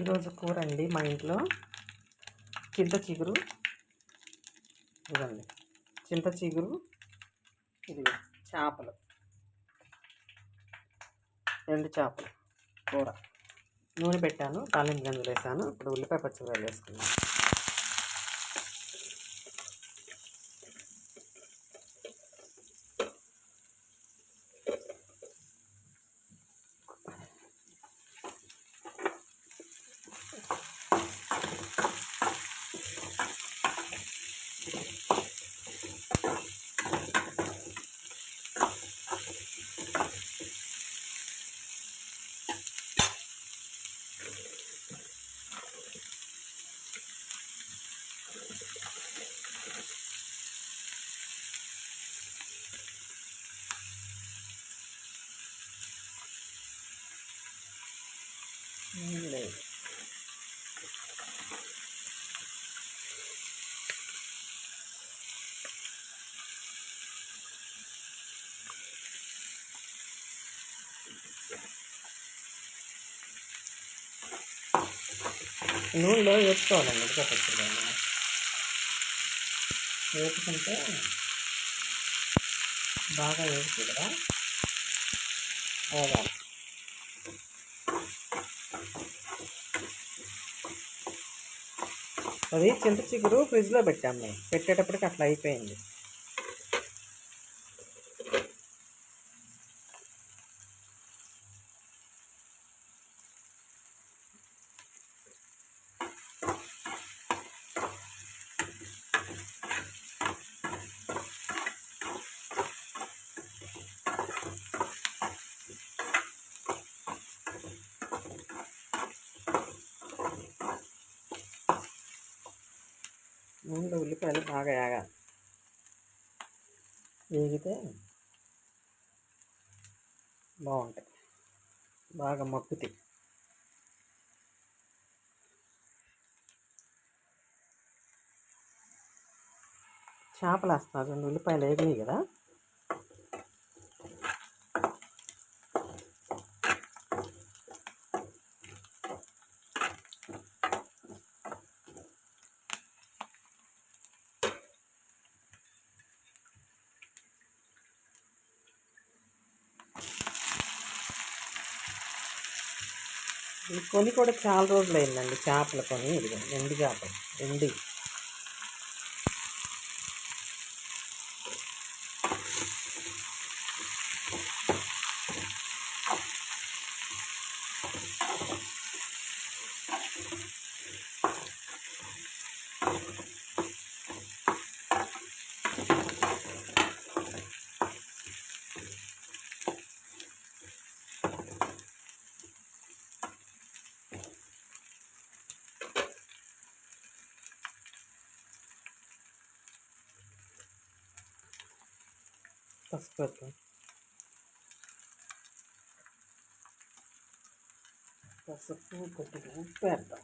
ఈరోజు కూర అండి మా ఇంట్లో. చింత చిగురు. ఇదండి చింత చిగురు. ఇది చేపలు. రెండు చేపలు. కూర. నూనె పెట్టాను తాలింపు గింజలు వేసాను. ఇప్పుడు ఉల్లిపాయ పచ్చిమిరపకాయలు వేసుకున్నాను లేదు. నూనెలో వేసుకోవాలి ఉడక పచ్చిదాన్ని వేసుకుంటే బాగా వేస్తుంది కదా? వేగాలి అది చింత చిగురు ఫ్రిడ్జ్లో పెట్టాము మేము. పెట్టేటప్పటికి అట్లా అయిపోయింది. నూనెలో ఉల్లిపాయలు బాగా వేగాలి వేగితే బాగుంటాయి. బాగా మక్కుతాయి. చేపలు వేస్తున్నారు రెండు ఉల్లిపాయలు వేగినాయి కదా? కొని కూడా చాలా రోజులు అయిందండి చేపలు కొని ఇదిగో ఎండు చేపలు ఎండి పసుపు వేద్దాం పసుపు కొద్దిగా ఉప్పు వేద్దాం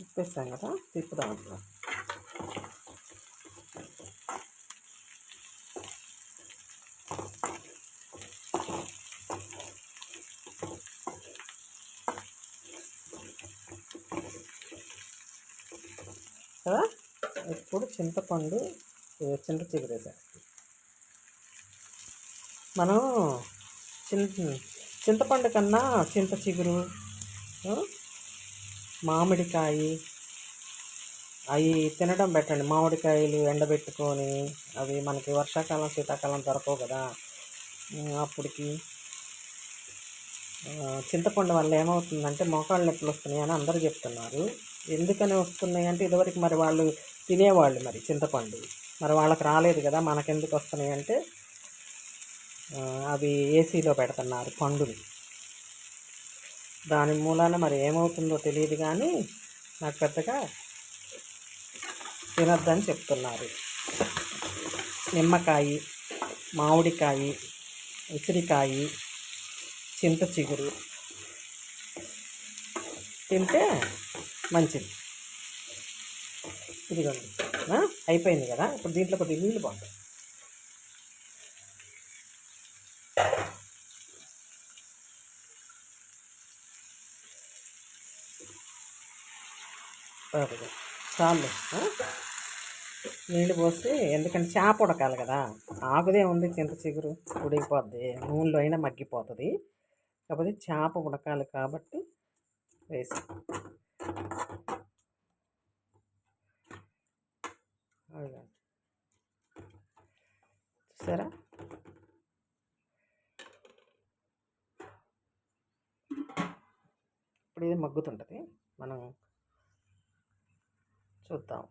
ఉప్పు వేసాం కదా? ఇప్పుడు చింతపండు చింత చిగురు మనం చింత చింతపండు కన్నా చింత చిగురు మామిడికాయ అవి తినడం పెట్టండి మామిడికాయలు ఎండబెట్టుకొని అవి మనకి వర్షాకాలం శీతాకాలం దొరకవు కదా. అప్పటికి చింతపండు వల్ల ఏమవుతుందంటే మోకాళ్ళ నొప్పులు వస్తున్నాయి అని అందరూ చెప్తున్నారు. ఎందుకని వస్తున్నాయి అంటే ఇదివరకు మరి వాళ్ళు తినేవాళ్ళు మరి చింతపండు. మరి వాళ్ళకి రాలేదు కదా మనకెందుకు వస్తున్నాయి అంటే అవి ఏసీలో పెడుతున్నారు పండుని. దాని మూలాన మరి ఏమవుతుందో తెలియదు కానీ నాకు పెద్దగా తినద్దని చెప్తున్నారు. నిమ్మకాయ మామిడికాయ ఉసిరికాయ చింత చిగురు. తింటే మంచిది. ఇదిగోండి. అయిపోయింది కదా? ఇప్పుడు దీంట్లో కొద్దిగా నీళ్ళు బాగుంటాయి చాలు. నీళ్ళు పోసి ఎందుకంటే చేప ఉడకాలి కదా. ఆకుదే ఉంది చింత చిగురు. ఉడికిపోద్ది. నూనెలో అయినా మగ్గిపోతుంది. కాకపోతే చేప ఉడకాలి కాబట్టి వేసి. అదిగో. చూసారా? ఇప్పుడు ఇది మగ్గుతుంటుంది. మనం చూద్దాం.